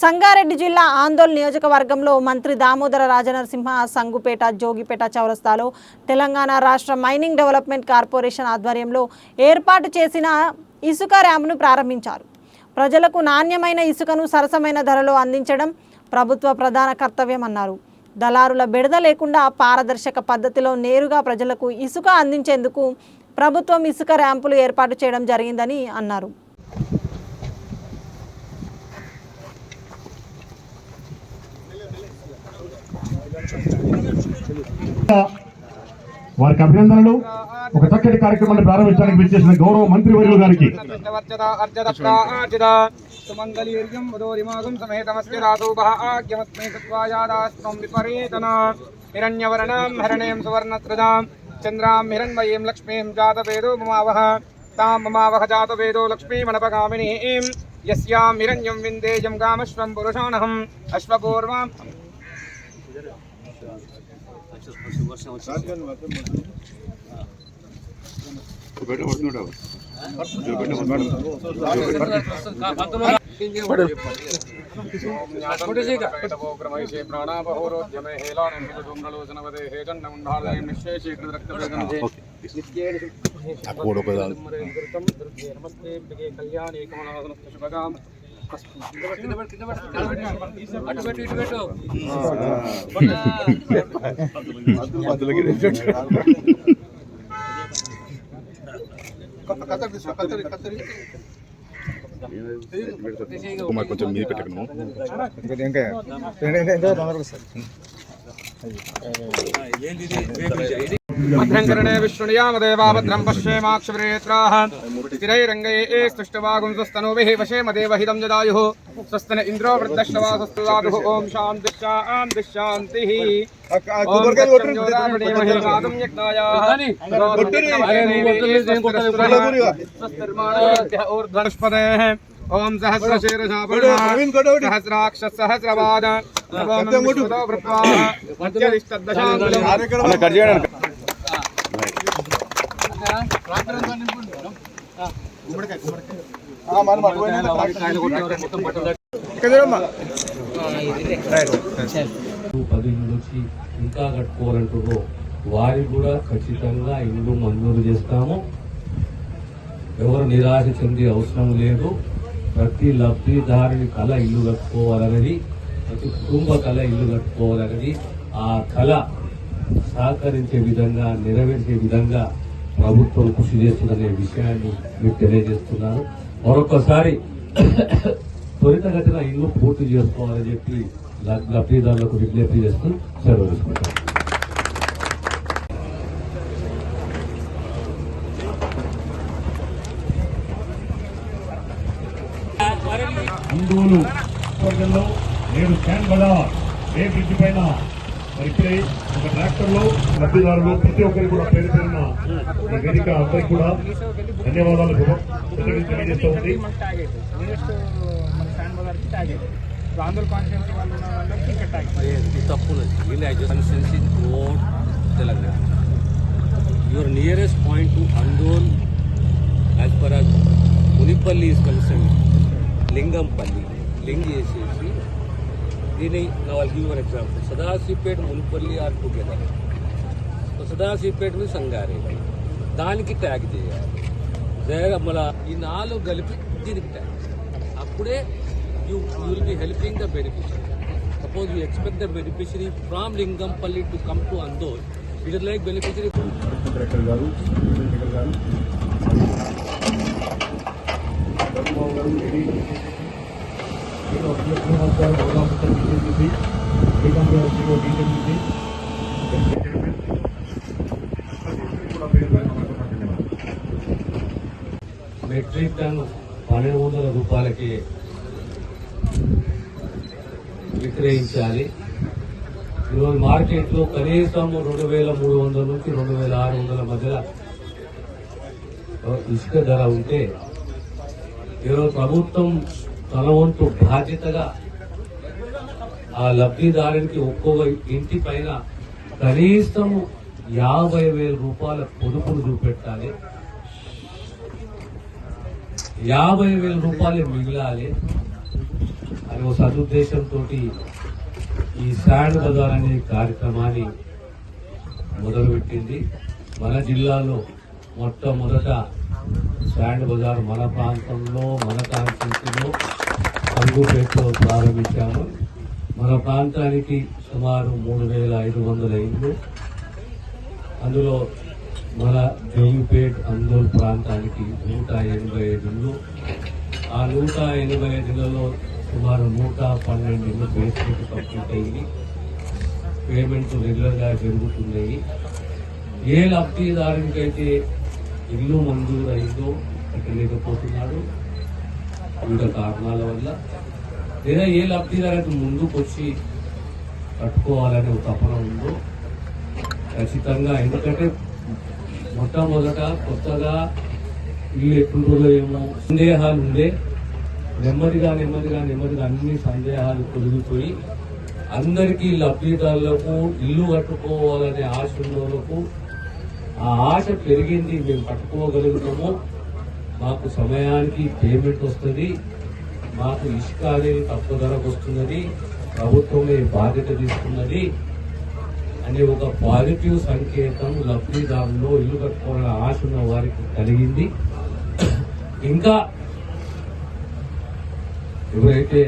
సంగారెడ్డి జిల్లా ఆందోళన నియోజకవర్గంలో మంత్రి దామోదర రాజనరసింహ సంగుపేట జోగిపేట చౌరస్తాలో తెలంగాణ రాష్ట్ర మైనింగ్ డెవలప్మెంట్ కార్పొరేషన్ ఆధ్వర్యంలో ఏర్పాటు చేసిన ఇసుక ర్యాంప్ను ప్రారంభించారు. ప్రజలకు నాణ్యమైన ఇసుకను సరసమైన ధరలో అందించడం ప్రభుత్వ ప్రధాన కర్తవ్యమన్నారు. దళారుల బెడద లేకుండా పారదర్శక పద్ధతిలో నేరుగా ప్రజలకు ఇసుక అందించేందుకు ప్రభుత్వం ఇసుక ర్యాంపులు ఏర్పాటు చేయడం జరిగిందని అన్నారు. వారికి అభినందనలు. ఒక చక్కటి కార్యక్రమాన్ని ప్రారంభించడానికి విచ్చేసిన గౌరవ మంత్రి వర్యులు గారికి. వర్చద హిరణ్యవర్ణాం హరణీం సువర్ణత్రదాం చంద్రాం హిరణ్మయీం లక్ష్మీం జాతవేదో మమావహ తాం మమావహ జాతవేదో లక్ష్మీమనపగామినీం యస్యాం హిరణ్యం విందేయం గామశ్వం పురుషాణహం అశ్వపూర్వం జ్ఞాతమోగ్రమైషే ప్రాణాపహోరోద్యమే హేలానందోమ్రలోచనవదే హేజన్నముండాలయం నిశ్శేషీకృతరక్తవేదనజే నిత్యేడుమరేంద్రితం నమస్తే మృగే కళ్యాణే శుభగాం కుమార్ కొంచెం మీద పెట్టకను పశ్యేమాక్షరేత్రాः भद्रङ्करणे विष्णुयामदेवाभद्रं पश्येमाक्षरेत्राः स्थिरैरङ्गये स्तुष्टवागुं स्वस्तनोभिः वशेमदेवहिदं जदायुः। स्वस्तन इन्द्रो वृद्धश्रवा स्वस्तुवादुः ॐ शां दिशां दिशान्तिः ओम सहस्राक्ष सहस्रवाद వచ్చి ఇంకా కట్టుకోవాలంటున్నారో వారికి కూడా ఖచ్చితంగా ఇల్లు మంజూరు చేస్తాము ఎవరు నిరాశ చెందే అవసరం లేదు ప్రతి లబ్ధిదారుని కళ ఇల్లు కట్టుకోవాలన్నది ప్రతి కుటుంబ కళ ఇల్లు కట్టుకోవాలన్నది ఆ కళ సహకరించే విధంగా నెరవేర్చే విధంగా ప్రభుత్వం కృషి చేస్తుందనే విషయాన్ని మీకు తెలియజేస్తున్నాను మరొకసారి త్వరితగతిన ఇల్లు పూర్తి చేసుకోవాలని చెప్పి లబ్ధిదారులకు విజ్ఞప్తి చేస్తూ సెలవు తీసుకుంటాను హిందువులు నేడు స్టాండ్ బజార్ ఏ బ్రిడ్జ్ పైన ఇప్పుడే ఒక ట్రాక్టర్లో లబ్ధిదారులు ప్రతి ఒక్కరికి కూడా పేరు పేరున ఈ వేదిక అందరికి కూడా ధన్యవాదాలు తెలియజేస్తూ ఉంది. ఆంధ్ర కాన్స్టిట్యూన్సీ వాళ్ళు ఉన్న వాళ్ళకి ఇక్కడ Telangana your nearest point to Andol as per as Munipalli is concern Lingampalli లింగ్ చేసేసి దీని నా వాళ్ళకి your example Sadashivpet Munipalli are together so Sadashivpet మీద సంగారెడ్డి దానికి ట్యాగ్ చేయాలి జయ మళ్ళా ఈ నాలుగు కలిపి దీనికి ట్యాగ్ అప్పుడే you you will be helping the beneficiary suppose you expect the beneficiary from Lingampalli to come to Andol it is like beneficiary director గారు చంద్రశేఖర్ గారు బీజేపీ బీజేపీ మెట్రిక్ టన్ పన్నెండు వందల రూపాయలకి విక్రయించాలి. ఈరోజు మార్కెట్లో కనీసం రెండు వేల మూడు వందల నుంచి రెండు వేల ఆరు వందల మధ్యలో ఇసుక ధర ఉంటే ఈరోజు ప్రభుత్వం తన వంతు బాధ్యతగా ఆ లబ్ధిదారునికి ఒక్కొక్క ఇంటి పైన కనీసం యాభై వేల రూపాయల పొదుపును చూపెట్టాలి. యాభై వేల రూపాయలు మిగిలాలి. అని ఒక సదుద్దేశంతో ఈ శాండ్ బజార్ అనే కార్యక్రమాన్ని మొదలుపెట్టింది. మన జిల్లాలో మొట్టమొదట శాండ్ బజార్ మన ప్రాంతంలో మన కాన్స్టిట్యూన్సీలో అంగుపేటలో ప్రారంభించాము. మన ప్రాంతానికి సుమారు మూడు వేల ఐదు వందల ఇళ్ళు అందులో మన జోగిపేట్ అందూర్ ప్రాంతానికి నూట ఎనభై ఐదు ఆ నూట ఎనభై ఐదులలో సుమారు నూట పన్నెండు ఇళ్ళు బేస్మెంట్ కంప్లీట్ అయ్యి పేమెంట్ రెగ్యులర్గా జరుగుతున్నాయి. ఏ లబ్ధిదారునికైతే ఇల్లు మంజూరు అయిందో కట్టలేకపోతున్నాడు వివిధ కారణాల వల్ల లేదా ఏ లబ్ధిదారు ముందుకు వచ్చి కట్టుకోవాలనే ఒక తపన ఉందో ఖచ్చితంగా. ఎందుకంటే మొట్టమొదట కొత్తగా ఇల్లు ఎట్టుంటుందో ఏమో సందేహాలు ఉండే నెమ్మదిగా నెమ్మదిగా నెమ్మదిగా అన్ని సందేహాలు తొలగిపోయి అందరికీ లబ్ధిదారులకు ఇల్లు కట్టుకోవాలనే ఆశ ఉన్నోళ్ళకు ఆ ఆశ పెరిగింది. మేము కట్టుకోగలుగుతాము మాకు సమయానికి పేమెంట్ వస్తుంది. మాకు ఇసుక అనేది తక్కువ ధరకు వస్తున్నది. ప్రభుత్వమే బాధ్యత తీసుకున్నది. అనే ఒక పాజిటివ్ సంకేతం లబ్ధిదారుల్లో ఇల్లు కట్టుకోవాలని ఆశ ఉన్న వారికి కలిగింది. ఇంకా ఎవరైతే